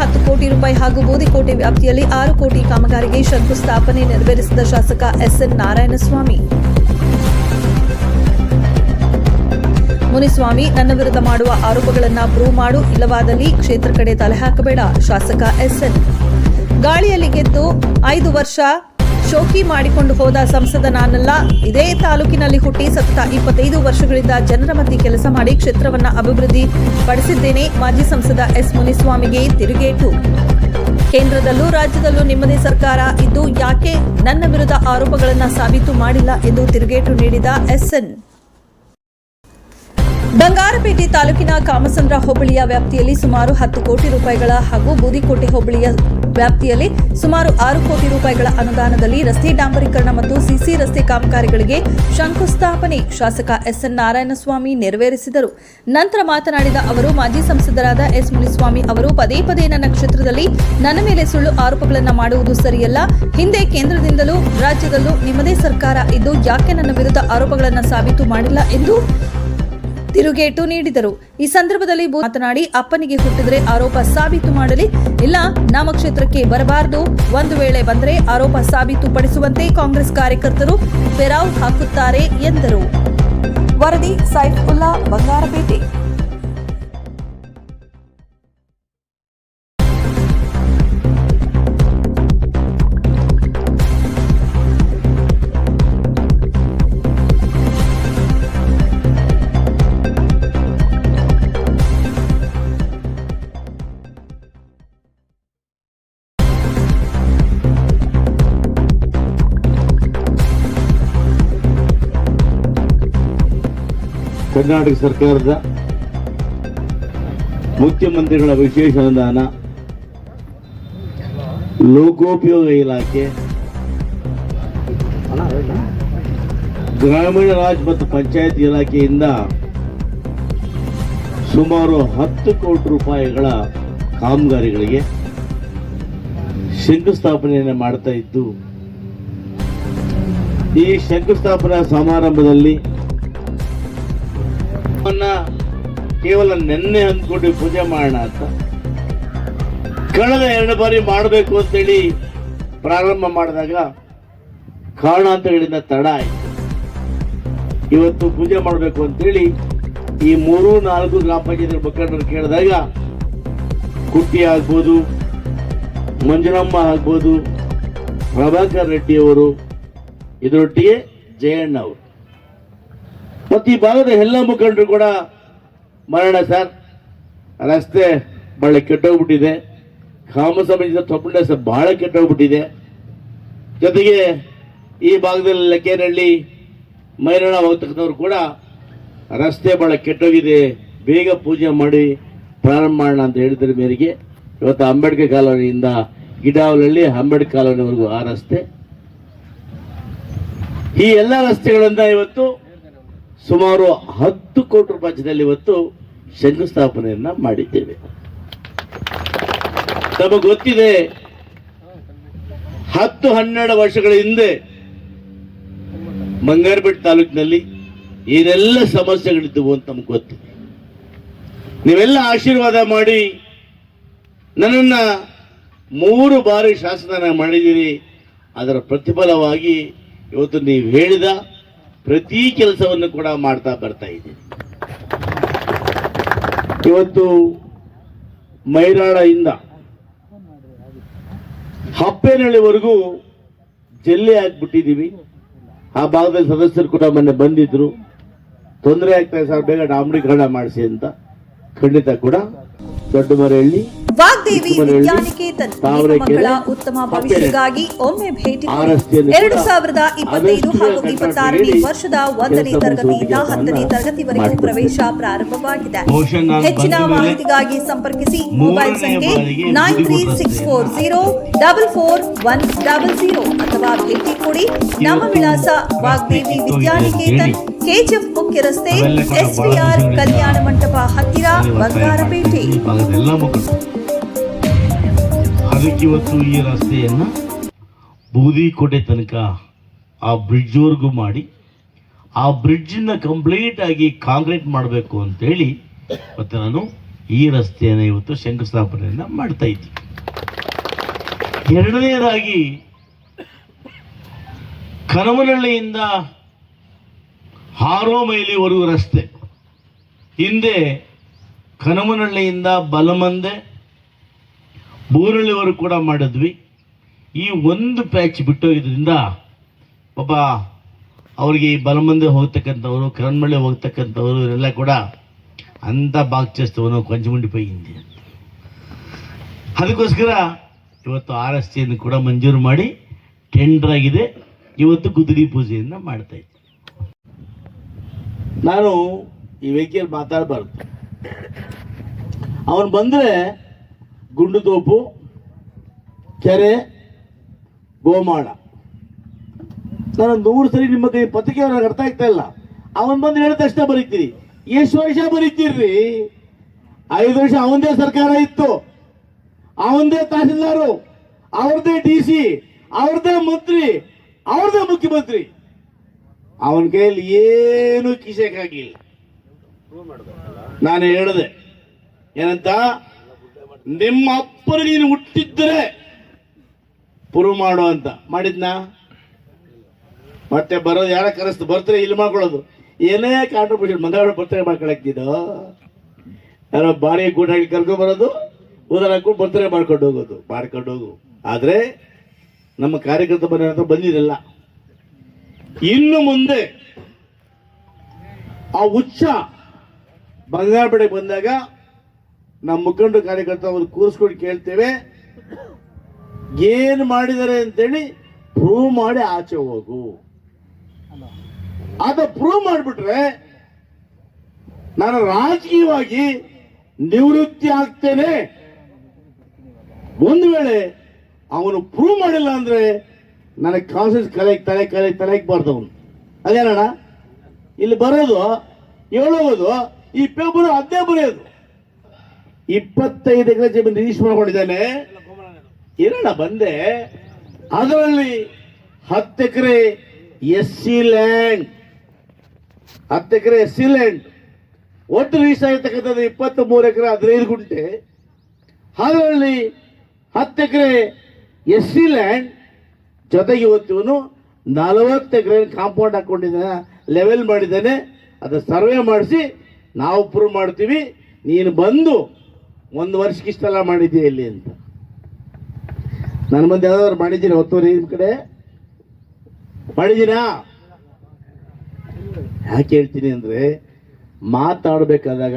ಹತ್ತು ಕೋಟಿ ರೂಪಾಯಿ ಹಾಗೂ ಬೂದಿಕೋಟೆ ವ್ಯಾಪ್ತಿಯಲ್ಲಿ ಆರು ಕೋಟಿ ಕಾಮಗಾರಿಗೆ ಶಂಕುಸ್ಥಾಪನೆ ನೆರವೇರಿಸಿದ ಶಾಸಕ ಎಸ್ಎನ್ ನಾರಾಯಣಸ್ವಾಮಿ. ಮುನಿಸ್ವಾಮಿ, ನನ್ನ ವಿರುದ್ಧ ಮಾಡುವ ಆರೋಪಗಳನ್ನು ಪ್ರೂವ್ ಮಾಡು, ಇಲ್ಲವಾದಲ್ಲಿ ಕ್ಷೇತ್ರ ಕಡೆ ತಲೆ ಹಾಕಬೇಡ, ಶಾಸಕ ಎಸ್ಎನ್. ಗಾಳಿಯಲ್ಲಿ ಗೆದ್ದು ಐದು ವರ್ಷ ಶೋಕಿ ಮಾಡಿಕೊಂಡು ಹೋದ ಸಂಸದ ನಾನಲ್ಲ. ಇದೇ ತಾಲೂಕಿನಲ್ಲಿ ಹುಟ್ಟಿ ಸತತ ಇಪ್ಪತ್ತೈದು ವರ್ಷಗಳಿಂದ ಜನರ ಮಧ್ಯೆ ಕೆಲಸ ಮಾಡಿ ಕ್ಷೇತ್ರವನ್ನ ಅಭಿವೃದ್ಧಿ ಪಡಿಸಿದ್ದೇನೆ. ಮಾಜಿ ಸಂಸದ ಎಸ್ ಮುನಿಸ್ವಾಮಿಗೆ ತಿರುಗೇಟು. ಕೇಂದ್ರದಲ್ಲೂ ರಾಜ್ಯದಲ್ಲೂ ನಿಮ್ಮದೇ ಸರ್ಕಾರ. ಇದ್ದು ಯಾಕೆ ನನ್ನ ವಿರುದ್ಧ ಆರೋಪಗಳನ್ನು ಸಾಬೀತು ಮಾಡಿಲ್ಲ ಎಂದು ತಿರುಗೇಟು ನೀಡಿದ ಎಸ್ಎನ್ ಬಂಗಾರಪೇಟೆ ತಾಲೂಕಿನ ಕಾಮಸಂದ್ರ ಹೋಬಳಿಯ ವ್ಯಾಪ್ತಿಯಲ್ಲಿ ಸುಮಾರು ಹತ್ತು ಕೋಟಿ ರೂಪಾಯಿಗಳ ಹಾಗೂ ಬೂದಿಕೋಟೆ ಹೋಬಳಿಯ ವ್ಯಾಪ್ತಿಯಲ್ಲಿ ಸುಮಾರು ಆರು ಕೋಟಿ ರೂಪಾಯಿಗಳ ಅನುದಾನದಲ್ಲಿ ರಸ್ತೆ ಡಾಂಬರೀಕರಣ ಮತ್ತು ಸಿಸಿ ರಸ್ತೆ ಕಾಮಗಾರಿಗಳಿಗೆ ಶಂಕುಸ್ಥಾಪನೆ. ಶಾಸಕ ಎಸ್ಎನ್ ನಾರಾಯಣಸ್ವಾಮಿ ನೆರವೇರಿಸಿದರು. ನಂತರ ಮಾತನಾಡಿದ ಅವರು, ಮಾಜಿ ಸಂಸದರಾದ ಎಸ್ ಮುನಿಸ್ವಾಮಿ ಅವರು ಪದೇ ಪದೇ ನನ್ನ ಕ್ಷೇತ್ರದಲ್ಲಿ ನನ್ನ ಮೇಲೆ ಸುಳ್ಳು ಆರೋಪಗಳನ್ನು ಮಾಡುವುದು ಸರಿಯಲ್ಲ. ಹಿಂದೆ ಕೇಂದ್ರದಿಂದಲೂ ರಾಜ್ಯದಲ್ಲೂ ನಿಮ್ಮದೇ ಸರ್ಕಾರ ಇದ್ದು ಯಾಕೆ ನನ್ನ ವಿರುದ್ಧ ಆರೋಪಗಳನ್ನು ಸಾಬೀತು ಮಾಡಿಲ್ಲ ಎಂದು ತಿರುಗೇಟು ನೀಡಿದರು. ಈ ಸಂದರ್ಭದಲ್ಲಿ ಮಾತನಾಡಿ, ಅಪ್ಪನಿಗೆ ಹುಟ್ಟಿದ್ರೆ ಆರೋಪ ಸಾಬೀತು ಮಾಡಲಿ. ಇಲ್ಲ, ನಾಮಕ್ಷೇತ್ರಕ್ಕೆ ಬರಬಾರದು. ಒಂದು ವೇಳೆ ಬಂದರೆ ಆರೋಪ ಸಾಬೀತು ಪಡಿಸುವಂತೆ ಕಾಂಗ್ರೆಸ್ ಕಾರ್ಯಕರ್ತರು ಪೆರಾವ್ ಹಾಕುತ್ತಾರೆ ಎಂದರು. ವರದಿ ಸೈಫುಲ್ಲಾ ಬಂಗಾರಪೇಟೆ. ಕರ್ನಾಟಕ ಸರ್ಕಾರದ ಮುಖ್ಯಮಂತ್ರಿಗಳ ವಿಶೇಷ ಅನುದಾನ, ಲೋಕೋಪಯೋಗ ಇಲಾಖೆ, ಗ್ರಾಮೀಣ ರಾಜ್ ಮತ್ತು ಪಂಚಾಯತ್ ಇಲಾಖೆಯಿಂದ ಸುಮಾರು ಹತ್ತು ಕೋಟಿ ರೂಪಾಯಿಗಳ ಕಾಮಗಾರಿಗಳಿಗೆ ಶಂಕುಸ್ಥಾಪನೆಯನ್ನು ಮಾಡ್ತಾ ಇದ್ದು, ಈ ಶಂಕುಸ್ಥಾಪನಾ ಸಮಾರಂಭದಲ್ಲಿ ಅವನ್ನ ಕೇವಲ ನೆನ್ನೆ ಅಂದ್ಕೊಂಡು ಪೂಜೆ ಮಾಡೋಣ ಅಂತ. ಕಳೆದ ಎರಡು ಬಾರಿ ಮಾಡಬೇಕು ಅಂತೇಳಿ ಪ್ರಾರಂಭ ಮಾಡಿದಾಗ ಕಾರಣಾಂತರಗಳಿಂದ ತಡ ಆಯ್ತು. ಇವತ್ತು ಪೂಜೆ ಮಾಡಬೇಕು ಅಂತೇಳಿ ಈ ಮೂರು, ನಾಲ್ಕು ಗ್ರಾಮ ಪಂಚಾಯತ್ ಮುಖಂಡರು ಕೇಳಿದಾಗ ಕುಟ್ಟಿ ಆಗ್ಬೋದು, ಮಂಜುನಮ್ಮ ಆಗ್ಬೋದು, ಪ್ರಭಾಕರ್ ರೆಡ್ಡಿಯವರು ಇದರೊಟ್ಟಿಗೆ ಜಯಣ್ಣ ಅವರು. ಮತ್ತು ಭಾಗದ ಎಲ್ಲ ಮುಖಂಡರು ಕೂಡ ಮರಣ ಸರ್. ರಸ್ತೆ ಬಹಳ ಕೆಟ್ಟೋಗ್ಬಿಟ್ಟಿದೆ. ಕಾಮ ಸಮಾಜದ ತೊಂಬಂಡೆ ಸರ್ ಬಹಳ ಕೆಟ್ಟೋಗ್ಬಿಟ್ಟಿದೆ. ಜೊತೆಗೆ ಈ ಭಾಗದಲ್ಲಿ ಲಕ್ಕೇನಹಳ್ಳಿ ಮೈರಣ ಹೋಗ್ತಕ್ಕಂಥವ್ರು ಕೂಡ ರಸ್ತೆ ಬಹಳ ಕೆಟ್ಟೋಗಿದೆ. ಬೇಗ ಪೂಜೆ ಮಾಡಿ ಪ್ರಾರಂಭ ಮಾಡೋಣ ಅಂತ ಹೇಳಿದ್ರ ಮೇರೆಗೆ. ಇವತ್ತು ಅಂಬೇಡ್ಕರ್ ಕಾಲೋನಿಯಿಂದ ಗಿಡಾವಲಲ್ಲಿ ಅಂಬೇಡ್ಕರ್ ಕಾಲೋನಿವರೆಗೂ ಆ ರಸ್ತೆ. ಈ ಎಲ್ಲ ರಸ್ತೆಗಳಿಂದ ಇವತ್ತು ಸುಮಾರು ಹತ್ತು ಕೋಟಿ ರೂಪಾಯಿ ವೆಚ್ಚದಲ್ಲಿ ಇವತ್ತು ಶಂಕುಸ್ಥಾಪನೆಯನ್ನ ಮಾಡಿದ್ದೇವೆ. ನಮಗೆ ಗೊತ್ತಿದೆ, ಹತ್ತು ಹನ್ನೆರಡು ವರ್ಷಗಳ ಹಿಂದೆ ಮಂಗಾರಪೇಟೆ ತಾಲೂಕಿನಲ್ಲಿ ಏನೆಲ್ಲ ಸಮಸ್ಯೆಗಳಿದ್ದವು ಅಂತ ನಮ್ಗೆ ಗೊತ್ತಿದೆ ನೀವೆಲ್ಲ ಆಶೀರ್ವಾದ ಮಾಡಿ ನನ್ನನ್ನ ಮೂರು ಬಾರಿ ಶಾಸನ ಮಾಡಿದ್ದೀರಿ. ಅದರ ಪ್ರತಿಫಲವಾಗಿ ಇವತ್ತು ನೀವು ಹೇಳಿದ ಪ್ರತಿ ಕೆಲಸವನ್ನು ಕೂಡ ಮಾಡ್ತಾ ಬರ್ತಾ ಇದ್ದೀನಿ ಇವತ್ತು ಮೈರಾಳದಿಂದ ಹಪ್ಪೇನಹಳ್ಳಿವರೆಗೂ ಜಲ್ಲಿ ಹಾಕ್ಬಿಟ್ಟಿದ್ದೀವಿ ಆ ಭಾಗದ ಸದಸ್ಯರು ಕೂಡ ಮೊನ್ನೆ ಬಂದಿದ್ರು. ತೊಂದರೆ ಆಗ್ತಾ ಸರ್, ಬೇಗ ಡಾಂಬರೀಕರಣ ಮಾಡಿಸಿ ಅಂತ. ಖಂಡಿತ ಕೂಡ ದೊಡ್ಡ ಮರಹಳ್ಳಿ ವಾಗ್ದೇವಿ ವಿದ್ಯಾನಿಕೇತನ್ ಮಕ್ಕಳ ಉತ್ತಮ ಭವಿಷ್ಯಕ್ಕಾಗಿ ಒಮ್ಮೆ ಭೇಟಿ ಎರಡು ಸಾವಿರದ ಇಪ್ಪತ್ತೈದು ಹಾಗೂ ಇಪ್ಪತ್ತಾರನೇ ವರ್ಷದ ಒಂದನೇ ತರಗತಿಯಿಂದ ಹತ್ತನೇ ತರಗತಿವರೆಗೆ ಪ್ರವೇಶ ಪ್ರಾರಂಭವಾಗಿದೆ. ಹೆಚ್ಚಿನ ಮಾಹಿತಿಗಾಗಿ ಸಂಪರ್ಕಿಸಿ ಮೊಬೈಲ್ ಸಂಖ್ಯೆ nine three six four zero double four one double zero ಅಥವಾ ಭೇಟಿ ಕೊಡಿ. ನಮ್ಮ ವಿಳಾಸ ವಾಗ್ದೇವಿ ವಿದ್ಯಾನಿಕೇತನ್ ಕೆಜಿಎಫ್ ಮುಖ್ಯ ರಸ್ತೆ ಎಸ್ಪಿಆರ್ ಕಲ್ಯಾಣ ಮಂಟಪ ಹತ್ತಿರ ಬಂಗಾರಪೇಟೆ. ಅದಕ್ಕೆ ಇವತ್ತು ಈ ರಸ್ತೆಯನ್ನ ಬೂದಿಕೋಟೆ ತನಕ ಆ ಬ್ರಿಡ್ಜ್ವರೆಗೂ ಮಾಡಿ ಆ ಬ್ರಿಡ್ಜನ್ನು ಕಂಪ್ಲೀಟ್ ಆಗಿ ಕಾಂಕ್ರೀಟ್ ಮಾಡಬೇಕು ಅಂತೇಳಿ ಮತ್ತು ನಾನು ಈ ರಸ್ತೆಯನ್ನು ಇವತ್ತು ಶಂಕುಸ್ಥಾಪನೆಯನ್ನು ಮಾಡ್ತಾ ಇದ್ದೀನಿ. ಎರಡನೇದಾಗಿ ಹಾರೋ ಮೈಲಿವರೆಗೂ ರಸ್ತೆ ಹಿಂದೆ ಕನಮನಹಳ್ಳಿಯಿಂದ ಬಲಮಂದೆ ಬೂರಳ್ಳಿವರೆಗೂ ಕೂಡ ಮಾಡಿದ್ವಿ. ಈ ಒಂದು ಪ್ಯಾಚ್ ಬಿಟ್ಟೋಗಿದ್ದರಿಂದ ಪಾಪ ಅವರಿಗೆ ಈ ಬಲಮಂದೆ ಹೋಗ್ತಕ್ಕಂಥವ್ರು ಕರಣ್ಮಳ್ಳಿ ಹೋಗ್ತಕ್ಕಂಥವ್ರು ಇವರೆಲ್ಲ ಕೂಡ ಅಂಥ ಬಾಗ್ ಚೇಸ್ತವನು ಕೊಂಚಗುಂಡಿ ಪೈ ಹಿಂದೆ. ಅದಕ್ಕೋಸ್ಕರ ಇವತ್ತು ಆರ್ ಕೂಡ ಮಂಜೂರು ಮಾಡಿ ಟೆಂಡರ್ ಆಗಿದೆ. ಇವತ್ತು ಗುದ್ದಲಿ ಪೂಜೆಯನ್ನು ಮಾಡ್ತಾಯಿದ್ದೆ ನಾನು ಈ ವೆಹಿಕಲ್ ಮಾತಾಡಬಾರ್ದು. ಅವನು ಬಂದರೆ ಗುಂಡುತೋಪು ಕೆರೆ, ಗೋಮಾಳ. ನಾನು ನೂರು ಸರಿ ನಿಮ್ಮ ಕೈ ಪತ್ರಿಕೆ ಅವ್ರಿಗೆ ಅರ್ಥ ಆಗ್ತಾ ಇಲ್ಲ. ಅವನ್ ಬಂದು ಹೇಳಿದ ತಕ್ಷಣ ಬರೀತೀರಿ. ಎಷ್ಟು ವರ್ಷ ಬರೀತೀರ್ರಿ ಐದು ವರ್ಷ ಅವಂದೇ ಸರ್ಕಾರ ಇತ್ತು. ಅವಂದೇ ತಹಸೀಲ್ದಾರು, ಅವ್ರದೇ ಡಿ ಸಿ, ಅವ್ರದೇ ಮಂತ್ರಿ, ಅವ್ರದೇ ಮುಖ್ಯಮಂತ್ರಿ. ಅವನ ಕೈಯಲ್ಲಿ ಏನು ಕಿಸಕ್ಕಾಗಿಲ್ಲ ನಾನು ಹೇಳಿದೆ, ಏನಂತ? ನಿಮ್ಮ ಅಪ್ಪರು ನೀನು ಹುಟ್ಟಿದ್ರೆ ಪ್ರೂವ್ ಮಾಡು ಅಂತ. ಮಾಡಿದ್ನಾ? ಮತ್ತೆ ಬರೋದು ಯಾರ ಕರೆಸ್ತು ಬರ್ತಾರೆ ಇಲ್ಲಿ ಮಾಡ್ಕೊಳ್ಳೋದು? ಏನೇ ಕಾಂಟ್ರಿಬ್ಯೂಷನ್ ಮಂಗಳವಾರ ಬರ್ತಾರೆ ಮಾಡ್ಕೊಳಕ್ತಿದ್ದು ಯಾರೋ ಬಾರಿ ಗೂಡಾಗಿ ಕರ್ಕೊ ಬರೋದು ಉದಾರ ಹಾಕೊಂಡು ಬರ್ತಾರೆ ಮಾಡ್ಕೊಂಡು ಹೋಗೋದು, ಮಾಡ್ಕೊಂಡು ಹೋಗು. ಆದ್ರೆ ನಮ್ಮ ಕಾರ್ಯಕರ್ತ ಬಂದಿರಲ್ಲ ಇನ್ನು ಮುಂದೆ ಆ ಉಚ್ಚ ಬಂಗಾರಪೇಟೆ ಬಂದಾಗ ನಮ್ಮ ಮುಖಂಡ ಕಾರ್ಯಕರ್ತ ಅವರು ಕೂರಿಸ್ಕೊಂಡು ಕೇಳ್ತೇವೆ, ಏನು ಮಾಡಿದ್ದಾರೆ ಅಂತೇಳಿ ಪ್ರೂವ್ ಮಾಡಿ ಆಚೆ ಹೋಗು. ಅದ ಪ್ರೂವ್ ಮಾಡಿಬಿಟ್ರೆ ನಾನು ರಾಜಕೀಯವಾಗಿ ನಿವೃತ್ತಿ ಆಗ್ತೇನೆ. ಒಂದು ವೇಳೆ ಅವನು ಪ್ರೂವ್ ಮಾಡಿಲ್ಲ ಅಂದ್ರೆ ನನಗೆ ಕಾನ್ಸೆನ್ಸ್ ಕಲೆ ತಲೆ ಕಲೆ ತಲೆಗೆ ಅವನು. ಅದೇನಣ್ಣ? ಇಲ್ಲಿ ಬರೋದು ಹೇಳೋದು ಈ ಪೇಪರ್ ಅದೇ. ಬರೆಯೋದು ಇಪ್ಪತ್ತೈದು ಎಕರೆ ಜಮೀನು ರಿಜಿಸ್ಟರ್ ಮಾಡ್ಕೊಂಡಿದ್ದಾನೆ. ಏನಣ್ಣ ಬಂದೆ? ಅದರಲ್ಲಿ ಹತ್ತು ಎಕರೆ ಎಸ್ ಸಿ ಲ್ಯಾಂಡ್ ಹತ್ತು ಎಕರೆ ಎಸ್ ಸಿ ಲ್ಯಾಂಡ್ ಒಟ್ಟು ರಿಜಿಸ್ಟರ್ ಆಗಿರ್ತಕ್ಕಂಥದ್ದು ಇಪ್ಪತ್ತ್ ಮೂರು ಎಕರೆ ಹದಿನೈದು ಗುಂಟೆ. ಅದರಲ್ಲಿ ಹತ್ತು ಎಕರೆ ಎಸ್ ಸಿ ಲ್ಯಾಂಡ್ ಜೊತೆಗೆ ಇವತ್ತು ಇವನು ನಲವತ್ತು ಎಕರೆ ಕಾಂಪೌಂಡ್ ಹಾಕೊಂಡಿದ್ದಾನೆ, ಲೆವೆಲ್ ಮಾಡಿದ್ದಾನೆ. ಅದು ಸರ್ವೆ ಮಾಡಿಸಿ ನಾವು ಪ್ರೂವ್ ಮಾಡ್ತೀವಿ. ನೀನು ಬಂದು ಒಂದು ವರ್ಷಕ್ಕೆ ಇಷ್ಟೆಲ್ಲ ಮಾಡಿದ್ದೀಯ ಇಲ್ಲಿ ಅಂತ. ನನ್ನ ಮುಂದೆ ಯಾವ್ದಾದ್ರು ಮಾಡಿದ್ದೀನಿ ಒತ್ತುವರಿ ನಿಮ್ಮ ಕಡೆ? ಮಾಡಿದ್ದೀನಾ ಯಾಕೆ ಹೇಳ್ತೀನಿ ಅಂದರೆ ಮಾತಾಡ್ಬೇಕಾದಾಗ